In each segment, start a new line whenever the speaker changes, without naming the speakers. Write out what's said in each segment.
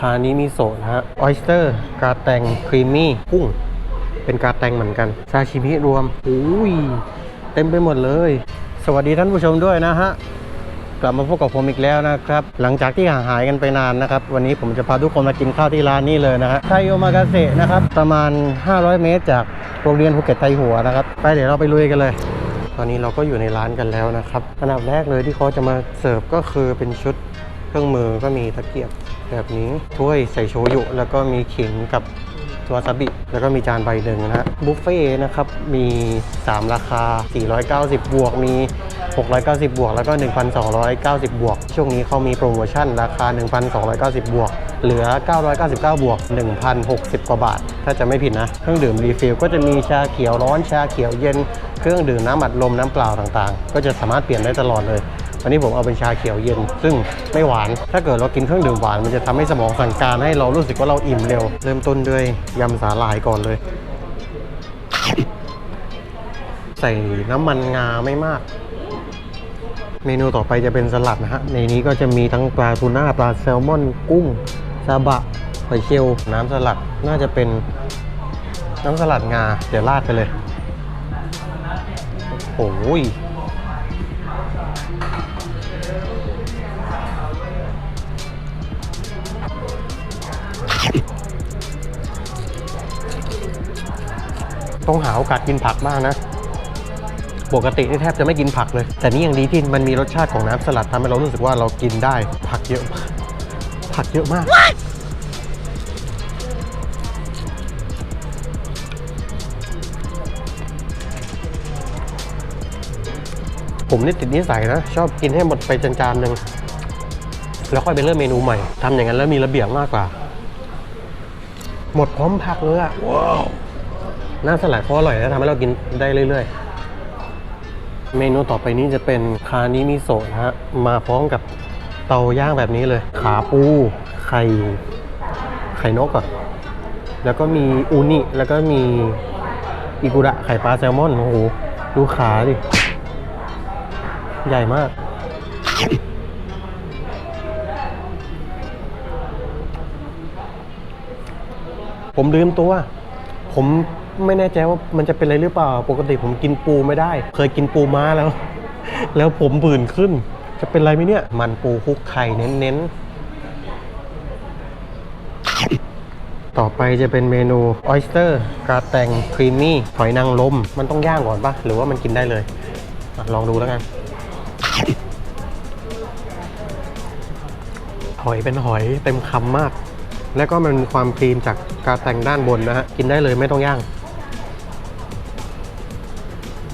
คานิมิโซะนะฮะออยสเตอร์กาแตงครีมมี่กุ้ง เป็นกาแตงเหมือนกันซาชิมิรวมอุ้ยเต็มไปหมดเลย สวัสดีท่านผู้ชมด้วยนะฮะกลับมาพบกับผมอีกแล้วนะครับ หลังจากที่ห่างหายกันไปนานนะครับ วันนี้ผมจะพาทุกคนมากินข้าวที่ร้านนี้เลยนะฮะไทโอมากาเสะนะครับ ประมาณ 500 เมตร จากโรงเรียนภูเก็ตไทหัวนะครับ ไปเดี๋ยวเราไปลุยกันเลย ตอนนี้เราก็อยู่ในร้านกันแล้วนะครับ อันดับแรกเลยที่เขาจะมาเสิร์ฟก็คือเป็นชุดเครื่องมือก็มีตะเกียบ แบบนี้ถ้วยใส่โชยุ แล้วก็มีขิงกับวาซาบิ แล้วก็มีจานใบหนึ่งนะฮะบุฟเฟ่ต์นะครับ มี 3 ราคา 490 บวก มี 690 บวก แล้วก็ 1,290 บวก ช่วงนี้เขามีโปรโมชั่น ราคา 1,290 บวก เหลือ 999 บวก 1,060 กว่าบาท ถ้าจะไม่ผิดนะ เครื่องดื่มรีฟิลก็จะมีชาเขียวร้อน ชาเขียวเย็น เครื่องดื่มน้ำอัดลม น้ำเปล่าต่างๆ ก็จะสามารถเปลี่ยนได้ตลอดเลย วันนี้ผมเอาเป็นชาเขียวเย็น ซึ่งไม่หวาน ถ้าเกิดเรากินเครื่องดื่มหวาน มันจะทำให้สมองสั่งการให้เรารู้สึกว่าเราอิ่มเร็ว เริ่มต้นด้วยยำสาหร่ายก่อนเลย ใส่น้ำมันงาไม่มากเมนูต่อไปจะเป็นสลัดนะฮะ ในนี้ก็จะมีทั้งปลาทูน่าปลาแซลมอน กุ้งซาบะหอยเชลล์น้ำสลัดน่าจะเป็นน้ำสลัดงา เดี๋ยวราดไปเลย โอ้ย ต้องหาโอกาสกินผักบ้างนะ ปกตินี่แทบจะไม่กินผักเลย แต่นี่ยังดีที่มันมีรสชาติของน้ำสลัดทำให้เรารู้สึกว่าเรากินได้ผักเยอะมากผักเยอะมาก ผมนี่ติดนิสัยนะ ชอบกินให้หมดไปจานๆหนึ่งแล้วค่อยไปเริ่มเมนูใหม่ทำอย่างนั้นแล้วมีระเบียบมากกว่า หมดพร้อมผักเลยอะว้าวน้ำสลัดเขาอร่อยนะทำให้เรากินได้เรื่อยๆ เมนูต่อไปนี้จะเป็นคานิมิโซะนะฮะ มาพร้อมกับเตาย่างแบบนี้เลย ขาปู ไข่ ไข่นกอะแล้วก็มีอูนิ แล้วก็มีอิกุระไข่ปลาแซลมอน โอ้โห ดูขาดิ ใหญ่มาก ผมลืมตัว ผมไม่แน่ใจว่ามันจะเป็นอะไรหรือเปล่า ปกติผมกินปูไม่ได้ เคยกินปูม้าแล้ว แล้วผมผื่นขึ้น จะเป็นอะไรไหมเนี่ย มันปูคลุกไข่เน้นๆ ต่อไปจะเป็นเมนูออยสเตอร์กาแตงครีมมี่หอยนางรมมันต้องย่างก่อนปะหรือว่ามันกินได้เลยอะลองดูแล้วกัน หอยเป็นหอยเต็มคำมาก แล้วก็มันมีความครีมจากกาแต่งด้านบนนะฮะ กินได้เลยไม่ต้องย่าง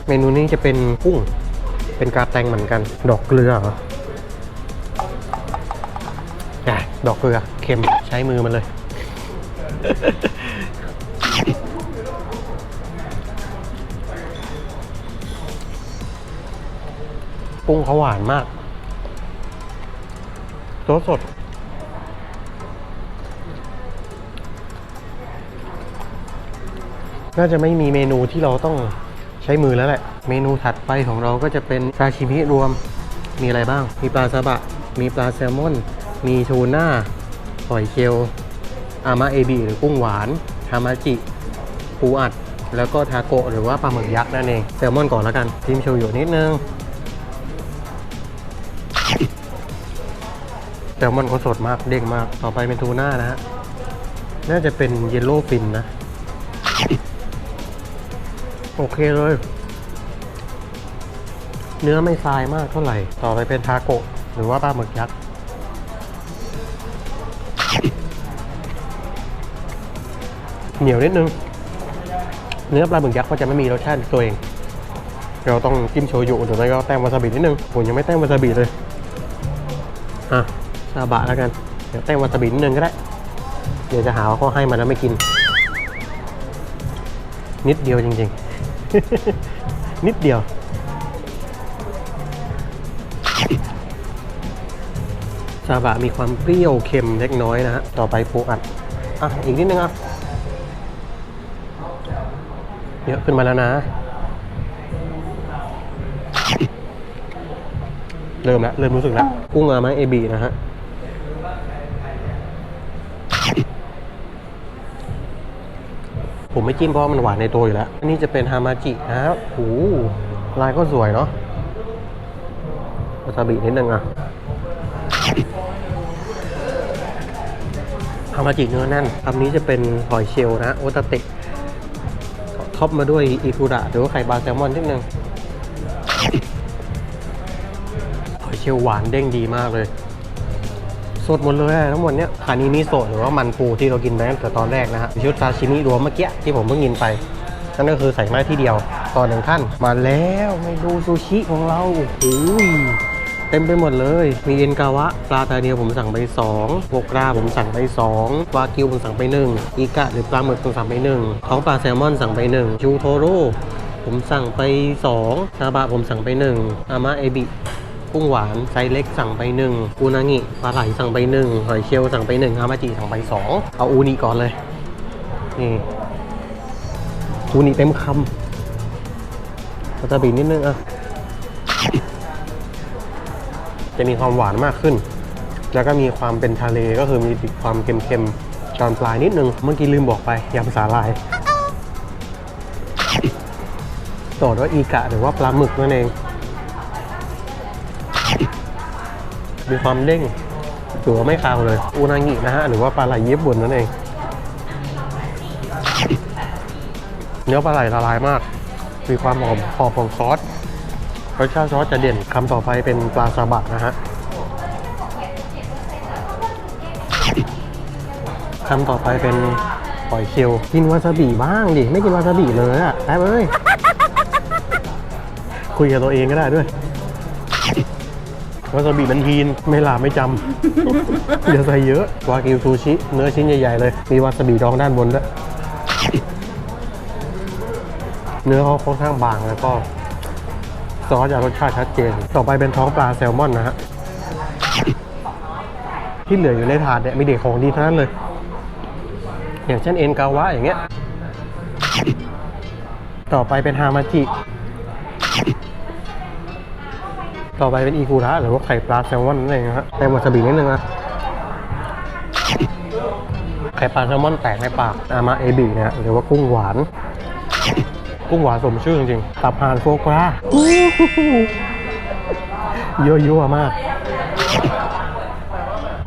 เมนูนี้จะเป็นกุ้ง เป็นกาแตงเหมือนกัน ดอกเกลือเหรอดอกเกลือเค็มใช้มือมันเลย กุ้งเขาหวานมากสสด น่าจะไม่มีเมนูที่เราต้องใช้มือแล้วแหละ เมนูถัดไปของเราก็จะเป็นซาชิมิรวม มีอะไรบ้าง มีปลาซาบะ มีปลาแซลมอน มีทูน่า หอยเชลอามาเอบิหรือกุ้งหวาน ฮามาจิ ปูอัด แล้วก็ทาโกะหรือว่าปลาหมึกยักษ์นั่นเอง แซลมอนก่อนแล้วกันทิมโชยุนิดนึง แซลมอนเขาสดมาก เด้งมาก ต่อไปเป็นทูน่านะฮะ น่าจะเป็นเยลโล่ฟินนะ โอเคเลย เนื้อไม่ทรายมากเท่าไหร่ ต่อไปเป็นทาโกะหรือว่าปลาหมึกยักษ์เหนียวนิดนึง เนื้อปลาหมึกยักษ์ก็จะไม่มีรสชาติตัวเอง เราต้องจิ้มโชยุหรือไม่ก็แต้มวาซาบินิดนึงผมยังไม่แต้มวาซาบิเลย อะซาบะแล้วกัน เดี๋ยวแต้มวาซาบินิดนึงก็ได้ เดี๋ยวจะหาว่าเขาให้มาแล้วไม่กิน นิดเดียวจริง ๆ นิดเดียว ซาบะมีความเปรี้ยวเค็มเล็กน้อยนะฮะ ต่อไปปูอัด อะ อีกนิดนึงอะ เยอะขึ้นมาแล้วนะ เริ่มแล้ว เริ่มรู้สึกแล้ว กุ้งอามาเอบีนะฮะ ผมไม่จิ้มเพราะมันหวานในตัวอยู่แล้วอันนี้จะเป็นฮามาจินะครับโอ้ลายก็สวยเนาะวาซาบินิดนึงอะฮามาจิเนื้อแน่นคำนี้จะเป็นหอยเชลนะโอตาเตะท็อปมาด้วยอีกุระหรือว่าไข่ปลาแซลมอนนิดนึงหอยเชลหวานเด้งดีมากเลย สดหมดเลยทั้งหมดเนี้ยคานิมิโซะหรือว่ามันปูที่เรากินไปตั้งแต่ตอนแรกนะฮะชุดซาชิมิรวมเมื่อกี้ที่ผมเพิ่งกินไป นั่นก็คือใส่มาที่เดียวต่อหนึ่งท่านมาแล้วเมนูซูชิของเราโอ้โหเต็มไปหมดเลย มีเอ็นกาวะ ปลาตาเดียวผมสั่งไป2โวกราผมสั่งไป2วากิวผมสั่งไป1อีกะหรือปลาหมึกผมสั่งไป1ท้องปลาแซลมอนสั่งไป1ชูโทโร่ผมสั่งไป2ซาบะผมสั่งไป1อามะเอบิ กุ้งหวานไซส์เล็กสั่งไปหนึ่งอูนางิปลาไหลสั่งไปหนึ่งหอยเชลล์สั่งไปหนึ่งฮามาจิสั่งไปสองเอาอูนิก่อนเลยนี่อูนิเต็มคำวาซาบินิดนึงอะจะมีความหวานมากขึ้น แล้วก็มีความเป็นทะเลก็คือมีความเค็มๆตอนปลายนิดนึง เมื่อกี้ลืมบอกไปยำสาลายต่อด้วยอีกะหรือว่าปลาหมึกนั่นเอง มีความเด้งถือว่าไม่คาวเลยอูนางินะฮะหรือว่าปลาไหลญี่ปุ่นนั่นเอง เนื้อปลาไหลละลายมาก มีความหอมหอมของซอสรสชาติซอสจะเด่นคำต่อไปเป็นปลาซาบะนะฮะคำต่อไปเป็นหอยเชลล์กินวาซาบิบ้างดิ ไม่กินวาซาบิเลยอะแป๊บเอ้ย คุยกับตัวเองก็ได้ด้วย วาซาบิมันทีน ไม่ลาไม่จำ อย่าใส่เยอะ วากิวซูชิ เนื้อชิ้นใหญ่ ๆ เลย มีวาซาบิดองด้านบนด้วย เนื้อเขาค่อนข้างบางแล้วก็ ซอสจะรสชาติชัดเจน ต่อไปเป็นท้องปลาแซลมอนนะฮะ ที่เหลืออยู่ในถาดเนี่ยมีเด็กของดีทั้งนั้นเลย อย่างเช่นเอ็นกาวะอย่างเงี้ย ต่อไปเป็นฮามาจิ ต่อไปเป็นอีกุระหรือว่าไข่ปลาแซลมอนนั่นเองนะฮะแต่วาซาบินิดนึงนะไข่ปลาแซลมอนแตกในปากอามาเอบิเนี่ยหรือว่ากุ้งหวาน กุ้งหวานสมชื่อจริงๆตับห่านโฟกราเยอะยั่วมาก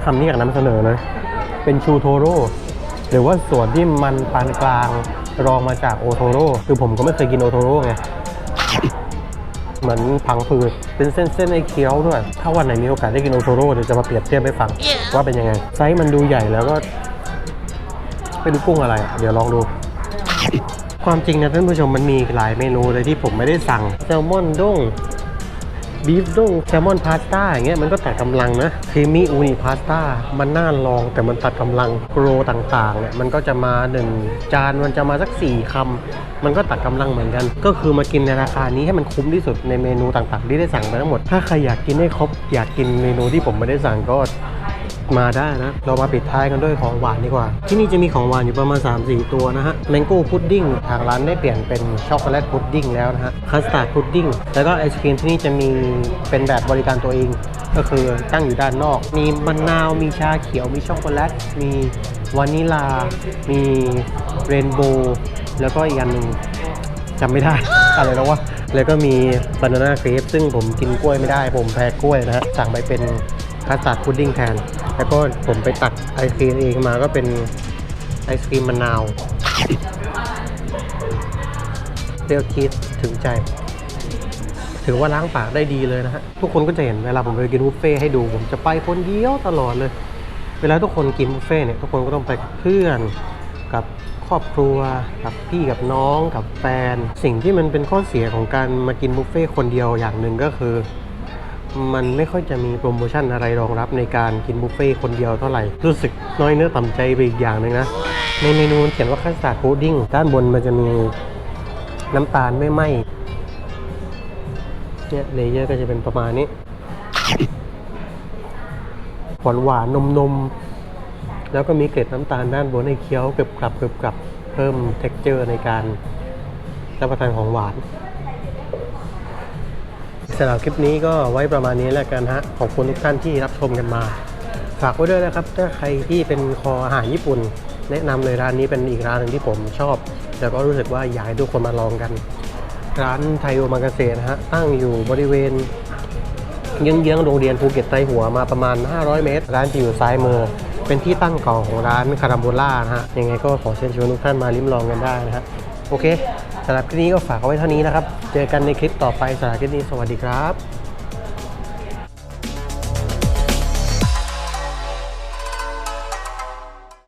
คำนี้อยากนำเสนอเลย เป็นชูโทโร่หรือว่าส่วนที่มันปานกลางรองมาจากโอโทโร่คือผมก็ไม่เคยกินโอโทโร่ไง เหมือนพังผืดเป็นเส้นๆไอ้เคี้ยวด้วย ถ้าวันไหนมีโอกาสได้กินโอโทโร่เดี๋ยวจะมาเปรียบเทียบให้ฟังว่าเป็นยังไง ไซส์มันดูใหญ่แล้วก็ไม่รู้กุ้งอะไรอะเดี๋ยวลองดู ความจริงนะท่านผู้ชมมันมีหลายเมนูเลยที่ผมไม่ได้สั่งแซลมอนด้ง บีฟด้งแซลมอนพาสต้าอย่างเงี้ยมันก็ตัดกำลังนะครีมมี่อูนิพาสต้ามันน่าลองแต่มันตัดกำลังโปรต่างๆเนี่ยมันก็จะมาหนึ่งจานมันจะมาสักสี่คำมันก็ตัดกำลังเหมือนกัน ก็คือมากินในราคานี้ให้มันคุ้มที่สุดในเมนูต่างๆ ที่ได้สั่งไปทั้งหมด ถ้าใครอยากกินให้ครบอยากกินเมนูที่ผมไม่ได้สั่งก็ มาได้นะ เรามาปิดท้ายกันด้วยของหวานดีกว่า ที่นี่จะมีของหวานอยู่ประมาณ 3-4 ตัวนะฮะแมงโก้พุดดิ้งทางร้านได้เปลี่ยนเป็นช็อกโกแลตพุดดิ้งแล้วนะฮะคัสตาร์ดพุดดิ้งแล้วก็ไอศครีมที่นี่จะมีเป็นแบบบริการตัวเอง ก็คือตั้งอยู่ด้านนอก มีมะนาวมีชาเขียวมีช็อกโกแลตมีวานิลา มีเรนโบว์แล้วก็อีกอันหนึ่งจำไม่ได้ อะไรแล้ววะแล้วก็มีบานาน่าเครปซึ่งผมกินกล้วยไม่ได้ ผมแพ้กล้วยนะฮะสั่งไปเป็น คัสตาร์ดพุดดิ้งแทน แล้วก็ผมไปตักไอศครีมเองมาก็เป็นไอศครีมมะนาวเปรี้ยวคิดถึงใจ ถือว่าล้างปากได้ดีเลยนะฮะ ทุกคนก็จะเห็นเวลาผมไปกินบุฟเฟ่ให้ดูผมจะไปคนเดียวตลอดเลย เวลาทุกคนกินบุฟเฟ่เนี่ยทุกคนก็ต้องไปกับเพื่อนกับครอบครัวกับพี่กับน้องกับแฟน สิ่งที่มันเป็นข้อเสียของการมากินบุฟเฟ่คนเดียวอย่างหนึ่งก็คือ มันไม่ค่อยจะมีโปรโมชั่นอะไรรองรับในการกินบุฟเฟ่ต์คนเดียวเท่าไหร่ รู้สึกน้อยเนื้อต่ำใจไปอีกอย่างหนึ่งนะ ในเมนูเขียนว่าคัสตาร์ดโพดิ้งด้านบนมันจะมีน้ำตาลไม่ไหมเนี่ยเลเยอร์ก็จะเป็นประมาณนี้หวานหวานนมนมแล้วก็มีเกล็ดน้ำตาลด้านบนให้เคี้ยวกรึบกรับกรึบกรับเพิ่ม t e x t อร์ในการรับประทานของหวาน สำหรับคลิปนี้ก็ไว้ประมาณนี้แล้วกันฮะ ขอบคุณทุกท่านที่รับชมกันมา ฝากไว้ด้วยนะครับ ถ้าใครที่เป็นคออาหารญี่ปุ่น แนะนำเลยร้านนี้เป็นอีกร้านหนึ่งที่ผมชอบ แล้วก็รู้สึกว่าอยากให้ทุกคนมาลองกัน ร้านไทโอมากาเซนะฮะ ตั้งอยู่บริเวณเยื้องๆโรงเรียนภูเก็ตไตหัวมาประมาณ 500 เมตร ร้านจะอยู่ซ้ายมือ เป็นที่ตั้งเก่าของร้านคาราโบล่านะฮะ ยังไงก็ขอเชิญชวนทุกท่านมาลิ้มลองกันได้นะฮะ โอเค สำหรับคลิปนี้ก็ฝากเอาไว้เท่านี้นะครับ เจอกันในคลิปต่อไปสำหรับคลิปนี้สวัสดีครับ